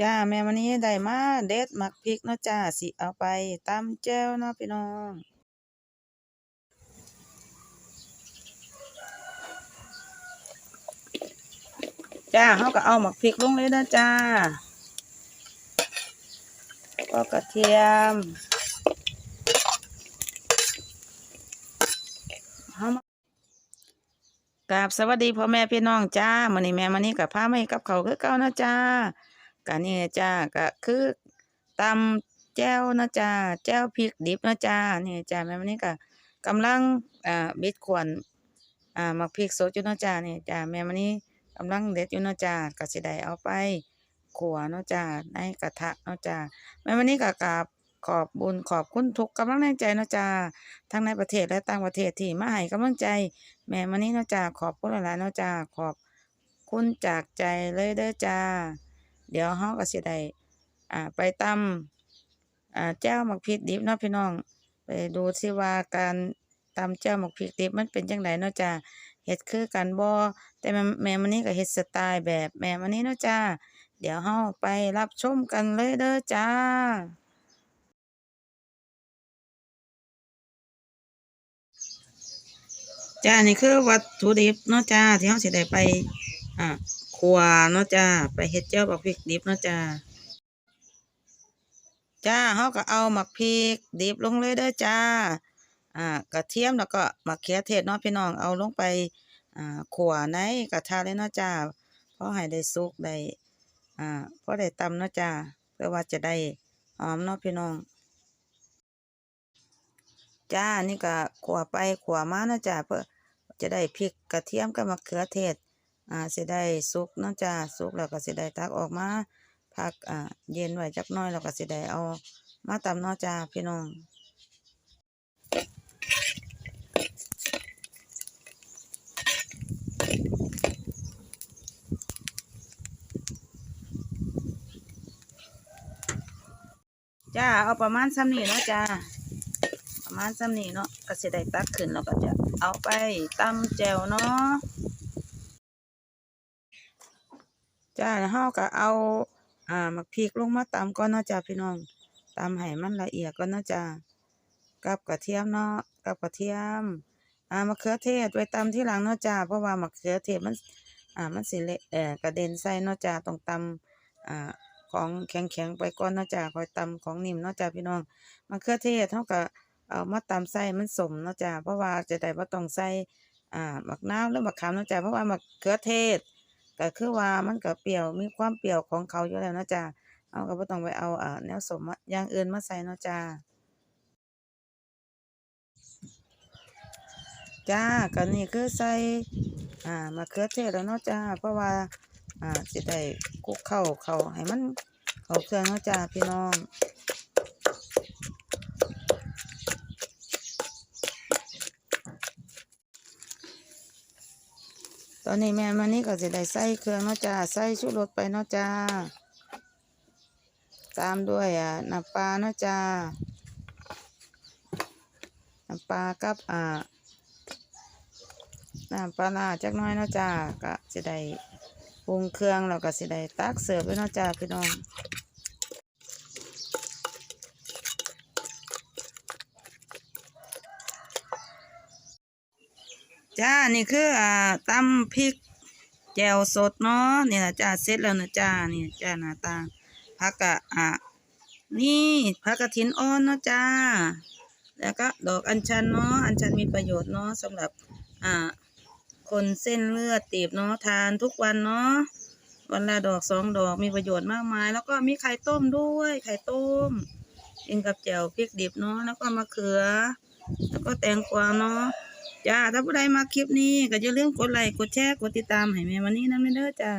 จ้าแม่วันนี้ได้มาเด็ดหมักพริกเนาะจ้าสิเอาไปตำแจ่วเนาะพี่น้องจ้าเขาก็เอาหมักพริกลงเลยนะจ้าก็กระเทียมเอมกราบสวัสดีพ่อแม่พี่น้องจ้ามื้อนี้แม่มื้อนี้กับพามาเฮ็ดกับเขาคือเก่านะจ้า ก็นี่จ้าก็คือตำแจ่วนะจ้าแจ่วพริกดิบนะจ้านี่จ้าแม่วันนี้ก็กำลังอ่าบิดขวนอ่าหมักพริกสดอยู่นะจ้านี่จ้าแม่วันนี้กำลังเด็ดอยู่นะจ้าก็สิได้เอาไปขัวนะจ้าในกระทะนะจ้าแม่วันนี้ก็กราบขอบบุญขอบคุณทุกกำลังแรงใจนะจ้าทั้งในประเทศและต่างประเทศที่มาให้กำลังใจ แม่วันนี้นะจ้าขอบคุณหลายๆนะจ้าขอบคุณจากใจเลยเด้อจ้า เดี๋ยวเฮาก็สิได้อ่าไปตำอ่าแจ่วหมักพริกดิบเนาะพี่น้อง ไปดูสิว่าการตำแจ่วหมักพริกดิบมันเป็นจังไดเนาะจ้าเฮ็ดคือกันบ่แต่แม่แม่มื้อนี้ก็เฮ็ดสไตล์แบบแม่มื้อนี้เนาะจ้าเดี๋ยวเฮาไปรับชมกันเลยเด้อจ้าจ้านี่คือวัตถุดิบเนาะจ้าที่เฮาสิได้ไปอ่า คั่วเนาะจ้า ไปเฮ็ดแจ่วบักพริกดิบเนาะจ้า จ้าเฮาก็เอาหมักพริกดิบลงเลยเด้อจ้า อ่ากระเทียมแล้วก็มะเขือเทศเนาะพี่น้องเอาลงไป อ่าขัวในกระทะเลยเนาะจ้าพอให้ได้สุกได้ อ่าพอได้ตำเนาะจ้าเพื่อว่าจะได้หอมเนาะพี่น้องจ้า นี่ก็ขั่วไปขั่วมาเนาะจ้าเพื่อจะได้พริกกระเทียมกับมะเขือเทศ อ่าสิได้สุกเนาะจ้าสุกแล้วก็สิได้ตักออกมาพักอ่าเย็นไว้จักน้อยแล้วก็สิได้เอามาตำเนาะจ้าพี่น้องจ้าเอาประมาณซ้ำนี้เนาะจ้าประมาณซ้ำนี้เนาะก็สิได้ตักขึ้นแล้วก็จะเอาไปตำแจ่วเนาะ จ้าแล้วเราก็เอา อ่ามักพริกลงมาตำก่อนเนาะจ้าพี่น้องตำให้มันละเอียดก่อนเนาะจ้ากับกระเทียมเนาะกับกระเทียม อ่ามะเขือเทศไว้ตำที่หลังเนาะจ้าเพราะว่ามะเขือเทศมัน อ่ามันสิเละเอ่อกระเด็นใส่เนาะจ้าต้องตำอ่าของแข็งๆไปก่อนเนาะจ้าคอยตำของนิ่มเนาะจ้าพี่น้องมะเขือเทศเท่ากับเอามาตำใส่มันสมเนาะจ้าเพราะว่าจะได้บ่าต้องใส่อ่ามักนาวหรือมะขามเนาะจ้าเพราะว่ามะเขือเทศ ก็คือว่ามันก็เปรี้ยวมีความเปรี้ยวของเขาอยู่แล้วนะจ้าเอาก็บ่ต้องไปเอาเอ่าแนวสมอะอย่างอื่นมาใส่เนาะจ้าจ้าก็นี่คือใส่อ่ามะเขือเทศแล้วเนาะจ้า เพราะว่าอ่าสิได้คลุกเข้าเข้าให้มันเข้าเครื่องเนาะจ้าพี่น้อง ตอนนี้แม่มานี่ก็สิได้ใส่เครื่องเนาะจ้าใส่ชูรสไปเนาะจ้า ตามด้วยอ่าน้ำปลาเนาะจ้าน้ำปลากับอ่าน้ำปลาร้าจักน้อยเนาะจ้าก็สิได้ปรุงเครื่องแล้วก็สิได้ตักเสิร์ฟไว้เนาะจ้าพี่น้อง จ้า นี่คืออ่าตำพริกแจ่วสดเนาะนี่นะจ้าเสร็จแล้วนะจ้านี่จ้าหน้าตาผักกะอะนี่ผักกะถินอ่อนเนาะจ้า แล้วก็ดอกอัญชันเนาะอัญชันมีประโยชน์เนาะสำหรับอ่าคนเส้นเลือดตีบเนาะทานทุกวันเนาะวันละดอกสองดอกมีประโยชน์มากมาย แล้วก็มีไข่ต้มด้วยไข่ต้มกินกับแจ่วพริกดิบเนาะแล้วก็มะเขือ แล้วก็แตงกวาเนาะ จ้าถ้าผู้ใดมาคลิปนี้ก็อย่าลืมกดไลค์กดแชร์กดติดตามให้แม่มันนี่นำเด้อจ้า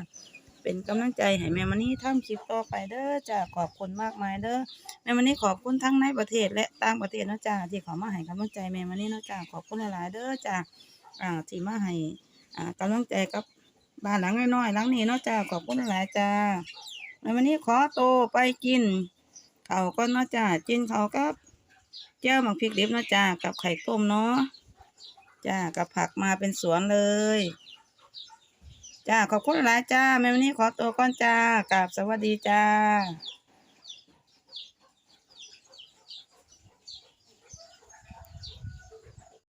เป็นกำลังใจให้แม่มันนี่ทำคลิปต่อไปเด้อจ้าขอบคุณมากมายเด้อแม่มันนี่ขอบคุณทั้งในประเทศและต่างประเทศนะจ้าที่เขามาให้กำลังใจแม่มันนี่นะจ้าขอบคุณหลายๆเด้อจ้าอ่าที่มาให้อ่ากำลังใจกับบ้านหลังน้อยๆหลังนี้เนาะจ้าขอบคุณหลายจ้าแม่มันนี่ขอโตไปกินเขาก็เนาะจ้ากินเขากับแจ่วหมักพริกดิบเนาะจ้ากับไข่ต้มเนาะ จ้ากับผักมาเป็นสวนเลย จ้าขอบคุณหลายจ้าแม่วันนี้ขอตัวก่อนจ้ากราบสวัสดีจ้า